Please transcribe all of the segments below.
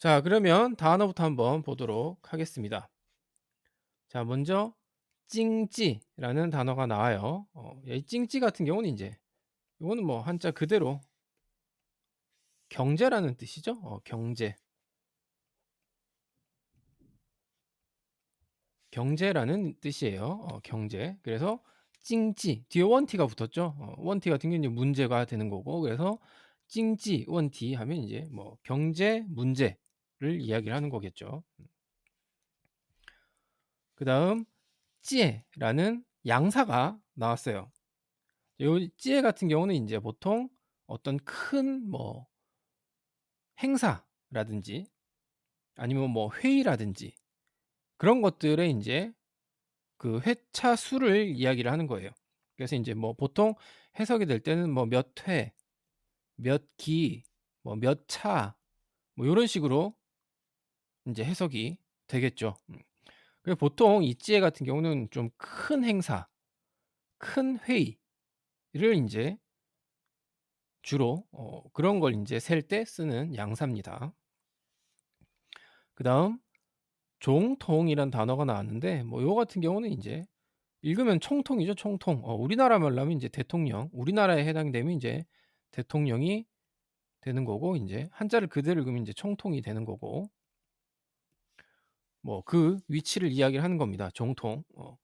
자 그러면 단어부터 한번 보도록 하겠습니다. 자 먼저 찡찌라는 단어가 나와요. 어 이 찡찌 같은 경우는 인제 요거는 뭐 한자 그대로 경제라는 뜻이죠. 어 경제. 경제라는 뜻이에요. 어 경제. 그래서 찡찌 뒤에 원티가 붙었죠. 어 원티 같은 경우는 문제가 되는 거고 그래서 찡찌 원티 하면 인제 뭐 경제 문제를 이야기를 하는 거겠죠. 음. 그다음 찌에라는 양사가 나왔어요. 요 찌에 같은 경우는 인제 보통 어떤 큰 뭐 행사라든지 아니면 뭐 회의라든지 그런 것들에 인제 그 회차 수를 이야기를 하는 거예요. 그래서 인제 뭐 보통 해석이 될 때는 뭐 몇 회, 몇 기, 뭐 몇 차뭐 요런 식으로 인제 해석이 되겠죠. 음. 그래서 보통 이 찌에 같은 경우는 좀 큰 행사, 큰 회의를 인제 주로 어 그런 걸 인제 셀 때 쓰는 양사입니다. 그다음 종통이란 단어가 나왔는데 뭐요 같은 경우는 인제 읽으면 총통이죠, 총통. 어 우리나라 말로 하면 인제 대통령, 우리나라에 해당이 되면 인제 대통령이 되는 거고 인제 한자를 그대로 읽으면 인제 총통이 되는 거고 뭐 그 위치를 이야기를 하는 겁니다. 종통. 어.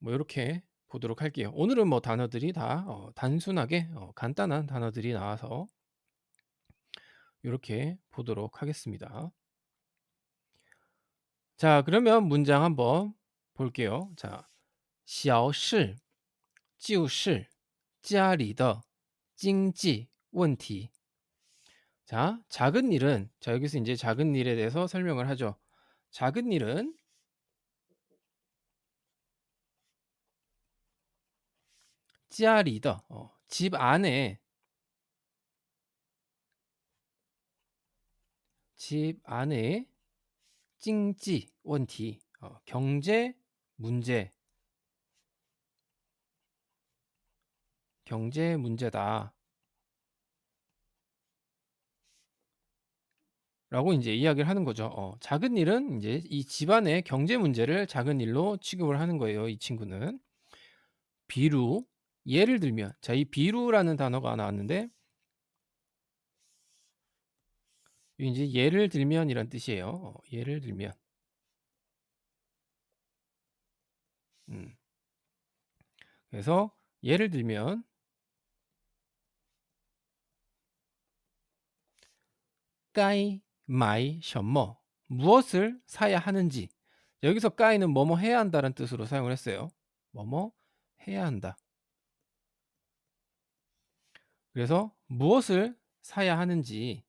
뭐 요렇게 보도록 할게요. 오늘은 뭐 단어들이 다 어 단순하게 어 간단한 단어들이 나와서 요렇게 보도록 하겠습니다. 자 그러면 문장 한번 볼게요. 자 小事就是家里的经济问题. 자 작은 일은 자 여기서 인제 작은 일에 대해서 설명을 하죠. 작은 일은 찌아리더 어 집 안에 집 안에 찡찌 원티 어 경제 문제 경제 문제다. 라고 인제 이야기를 하는 거죠. 어 작은 일은 인제 이 집안의 경제 문제를 작은 일로 취급을 하는 거예요, 이 친구는. 비루 예를 들면 자 이 비루라는 단어가 나왔는데 인제 예를 들면이란 뜻이에요. 어 예를 들면. 음. 그래서 예를 들면 마이 셔머 무엇을 사야 하는지. 여기서 까이는 뭐뭐 해야 한다는 뜻으로 사용을 했어요. 뭐뭐 해야 한다. 그래서 무엇을 사야 하는지.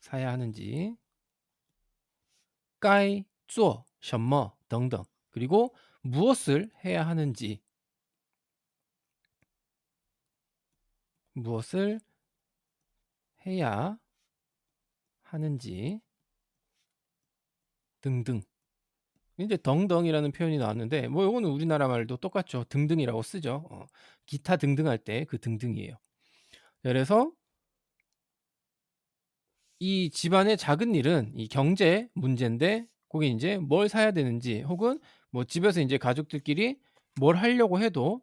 사야 하는지. 까이 쪼 셔머 등등 그리고 무엇을 해야 하는지. 무엇을 해야 하는지 등등. 인제 덩덩이라는 표현이 나왔는데 뭐 요거는 우리나라 말도 똑같죠. 등등이라고 쓰죠. 어 기타 등등 할 때 그 등등이에요. 그래서 이 집안의 작은 일은 이 경제 문제인데 고게 인제 뭘 사야 되는지 혹은 뭐 집에서 인제 가족들끼리 뭘 하려고 해도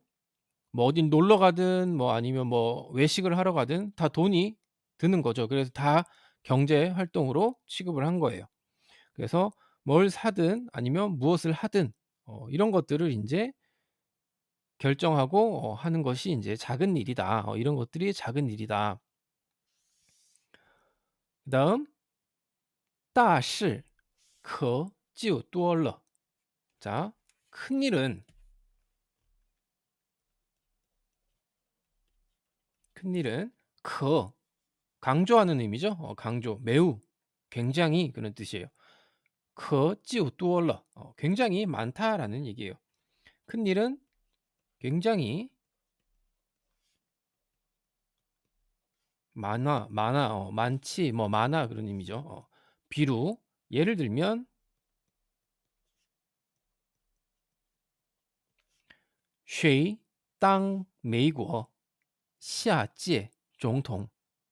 뭐 어딜 놀러 가든 뭐 아니면 뭐 외식을 하러 가든 다 돈이 드는 거죠. 그래서 다 경제 활동으로 취급을 한 거예요. 그래서 뭘 사든 아니면 무엇을 하든 어 이런 것들을 인제 결정하고 어 하는 것이 인제 작은 일이다. 어 이런 것들이 작은 일이다. 그다음 大事可就多了. 자, 큰일은 큰일은 크 강조하는 의미죠. 어, 강조, 매우, 굉장히 그런 뜻이에요. 크 찌우 뚜얼러 어, 굉장히 많다라는 얘기예요. 큰일은 굉장히 많아, 많아, 어, 많지, 뭐 많아 그런 의미죠. 어, 비루 예를 들면 쉐이 땅 메이고 시아지에 종통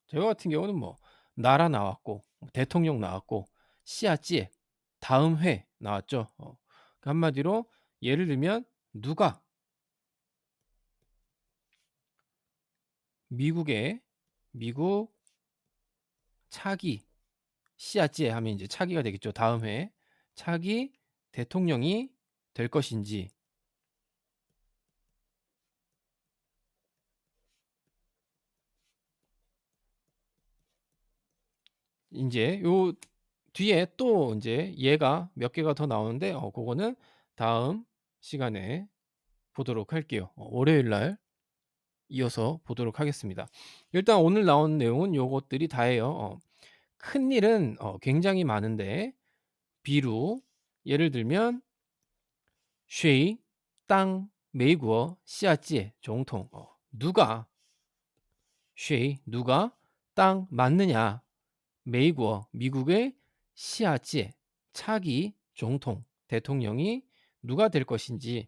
대화 같은 경우는 뭐 나라 나왔고 뭐 대통령 나왔고 시아찌 다음 회 나왔죠. 어. 그 한마디로 예를 들면 누가 미국의 미국 차기 시아찌 하면 이제 차기가 되겠죠. 다음 회 차기 대통령이 될 것인지 이제 요 뒤에 또 이제 얘가 몇 개가 더 나오는데 어 고거는 다음 시간에 보도록 할게요. 어 월요일 날 이어서 보도록 하겠습니다. 일단 오늘 나온 내용은 요것들이 다예요. 어 큰일은 어 굉장히 많은데 비루 예를 들면 쉐이 땅, 미국, 씨앗지 종통 어 누가 쉐이 누가 땅 맞느냐 美国, 미국의 시아찌, 차기 종통 대통령이 누가 될 것인지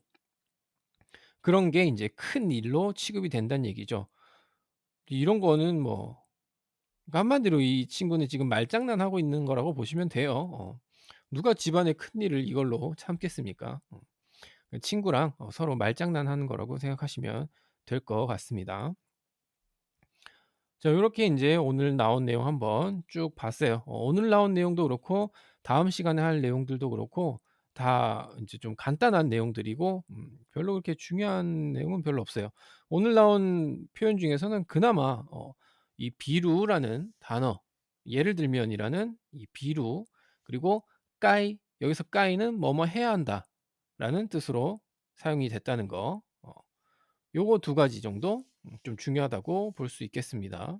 그런 게 이제 큰 일로 취급이 된다는 얘기죠. 이런 거는 뭐 그러니까 한마디로 이 친구는 지금 말장난하고 있는 거라고 보시면 돼요. 어. 누가 집안의 큰일을 이걸로 참겠습니까? 어. 친구랑 어, 서로 말장난하는 거라고 생각하시면 될 것 같습니다. 자 요렇게 인제 오늘 나온 내용 한번 쭉 봤어요. 어 오늘 나온 내용도 그렇고 다음 시간에 할 내용들도 그렇고 다 인제 좀 간단한 내용들이고 음 별로 그렇게 중요한 내용은 별로 없어요. 오늘 나온 표현 중에서는 그나마 어 이 비루라는 단어 예를 들면이라는 이 비루 그리고 까이 여기서 까이는 뭐뭐 해야 한다라는 뜻으로 사용이 됐다는 거 어 요거 두 가지 정도 음 좀 중요하다고 볼 수 있겠습니다.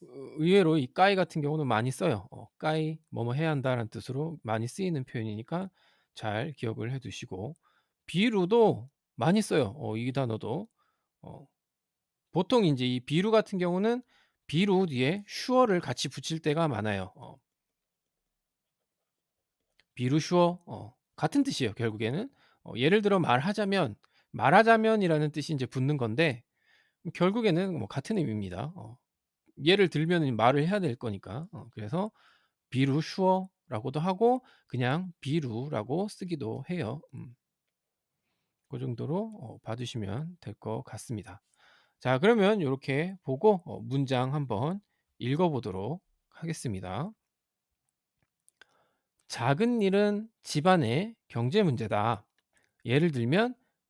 의 의외로 이 까이 같은 경우는 많이 써요. 어 까이 뭐뭐 해야 한다라는 뜻으로 많이 쓰이는 표현이니까 잘 기억을 해 두시고 비루도 많이 써요. 어 이 단어도. 어 보통 인제 이 비루 같은 경우는 비루 뒤에 슈어를 같이 붙일 때가 많아요. 어. 비루 슈어 어 같은 뜻이에요 결국에는. 어 예를 들어 말하자면, 말하자면이라는 뜻이 인제 붙는 건데 결국에는 뭐 같은 의미입니다. 어 예를 들면은 말을 해야 될 거니까. 어 그래서 비루 슈어라고도 하고 그냥 비루라고 쓰기도 해요. 음. 고 정도로 어봐 두시면 될 것 같습니다. 자 그러면 요렇게 보고 어 문장 한번 읽어 보도록 하겠습니다. 작은 일은 집안의 경제 문제다. 예를 들면